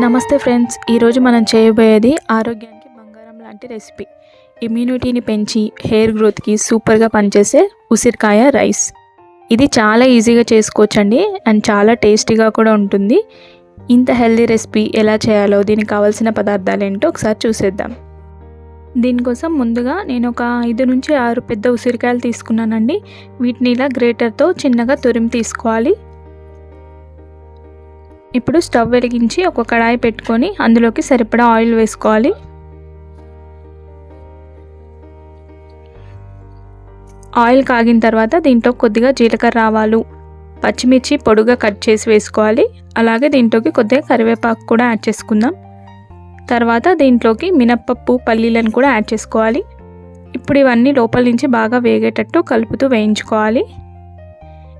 నమస్తే ఫ్రెండ్స్ ఈరోజు మనం చేయబోయేది ఆరోగ్యానికి బంగారం లాంటి రెసిపీ. ఇమ్యూనిటీని పెంచి హెయిర్ గ్రోత్కి సూపర్గా పనిచేసే ఉసిరికాయ రైస్. ఇది చాలా ఈజీగా చేసుకోవచ్చండి అండ్ చాలా టేస్టీగా కూడా ఉంటుంది. ఇంత హెల్దీ రెసిపీ ఎలా చేయాలో దీనికి కావాల్సిన పదార్థాలు ఏంటో ఒకసారి చూసేద్దాం. దీనికోసం ముందుగా నేను ఒక ఐదు నుంచి ఆరు పెద్ద ఉసిరికాయలు తీసుకున్నానండి. వీటిని ఇలా గ్రేటర్తో చిన్నగా తురిమి తీసుకోవాలి. ఇప్పుడు స్టవ్ వెలిగించి ఒక కడాయి పెట్టుకొని అందులోకి సరిపడా ఆయిల్ వేసుకోవాలి. ఆయిల్ కాగిన తర్వాత దీంట్లో కొద్దిగా జీలకర్ర ఆవాలు పచ్చిమిర్చి పొడుగా కట్ చేసి వేసుకోవాలి. అలాగే దీంట్లోకి కొద్దిగా కరివేపాకు కూడా యాడ్ చేసుకుందాం. తర్వాత దీంట్లోకి మినప్పప్పు పల్లీలను కూడా యాడ్ చేసుకోవాలి. ఇప్పుడు ఇవన్నీ లోపల నుంచి బాగా వేగేటట్టు కలుపుతూ వేయించుకోవాలి.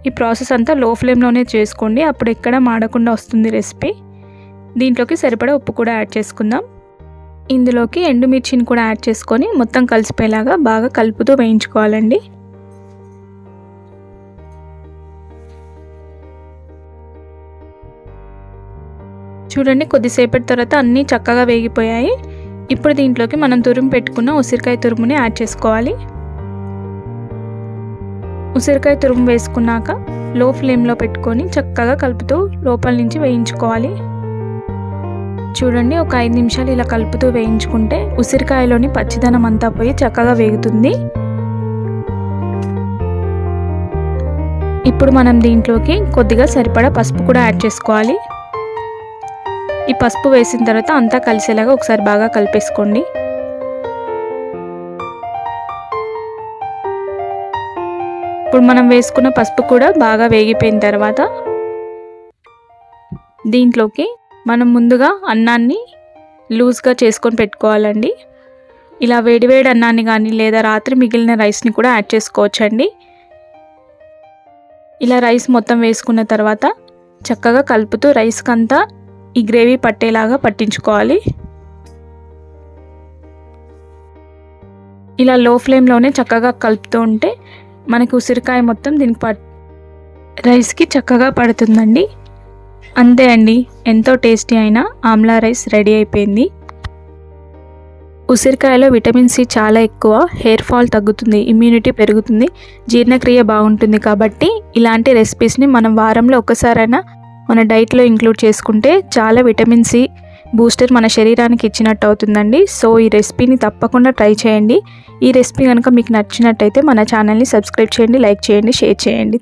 ఈ ప్రాసెస్ అంతా లో ఫ్లేమ్లోనే చేసుకోండి. అప్పుడు ఎక్కడ మాడకుండా వస్తుంది రెసిపీ. దీంట్లోకి సరిపడా ఉప్పు కూడా యాడ్ చేసుకుందాం. ఇందులోకి ఎండుమిర్చిని కూడా యాడ్ చేసుకొని మొత్తం కలిసిపోయేలాగా బాగా కలుపుతూ వేయించుకోవాలండి. చూడండి కొద్దిసేపటి తర్వాత అన్నీ చక్కగా వేగిపోయాయి. ఇప్పుడు దీంట్లోకి మనం తురుము పెట్టుకున్న ఉసిరికాయ తురుముని యాడ్ చేసుకోవాలి. ఉసిరికాయ తురుము వేసుకున్నాక లో ఫ్లేమ్లో పెట్టుకొని చక్కగా కలుపుతూ లోపల నుంచి వేయించుకోవాలి. చూడండి ఒక ఐదు నిమిషాలు ఇలా కలుపుతూ వేయించుకుంటే ఉసిరికాయలోని పచ్చిదనం అంతా పోయి చక్కగా వేగుతుంది. ఇప్పుడు మనం దీంట్లోకి కొద్దిగా సరిపడా పసుపు కూడా యాడ్ చేసుకోవాలి. ఈ పసుపు వేసిన తర్వాత అంతా కలిసేలాగా ఒకసారి బాగా కలిపేసుకోండి. ఇప్పుడు మనం వేసుకున్న పసుపు కూడా బాగా వేగిపోయిన తర్వాత దీంట్లోకి మనం ముందుగా అన్నాన్ని లూజ్గా చేసుకొని పెట్టుకోవాలండి. ఇలా వేడివేడి అన్నాన్ని కానీ లేదా రాత్రి మిగిలిన రైస్ని కూడా యాడ్ చేసుకోవచ్చండి. ఇలా రైస్ మొత్తం వేసుకున్న తర్వాత చక్కగా కలుపుతూ రైస్కి అంతా ఈ గ్రేవీ పట్టేలాగా పట్టించుకోవాలి. ఇలా లో ఫ్లేమ్లోనే చక్కగా కలుపుతూ ఉంటే మనకి ఉసిరికాయ మొత్తం దీనికి పట్ రైస్కి చక్కగా పడుతుందండి. అంతే అండి. ఎంతో టేస్టీ అయిన ఆమ్లా రైస్ రెడీ అయిపోయింది. ఉసిరికాయలో విటమిన్ సి చాలా ఎక్కువ. హెయిర్ ఫాల్ తగ్గుతుంది ఇమ్యూనిటీ పెరుగుతుంది జీర్ణక్రియ బాగుంటుంది కాబట్టి ఇలాంటి రెసిపీస్ని మనం వారంలో ఒకసారైనా మన డైట్లో ఇంక్లూడ్ చేసుకుంటే చాలా విటమిన్ సి బూస్టర్ మన శరీరానికి ఇచ్చినట్టు అవుతుందండి. సో ఈ రెసిపీని తప్పకుండా ట్రై చేయండి. ఈ రెసిపీ కనుక మీకు నచ్చినట్టయితే మన ఛానల్ని సబ్స్క్రైబ్ చేయండి లైక్ చేయండి షేర్ చేయండి.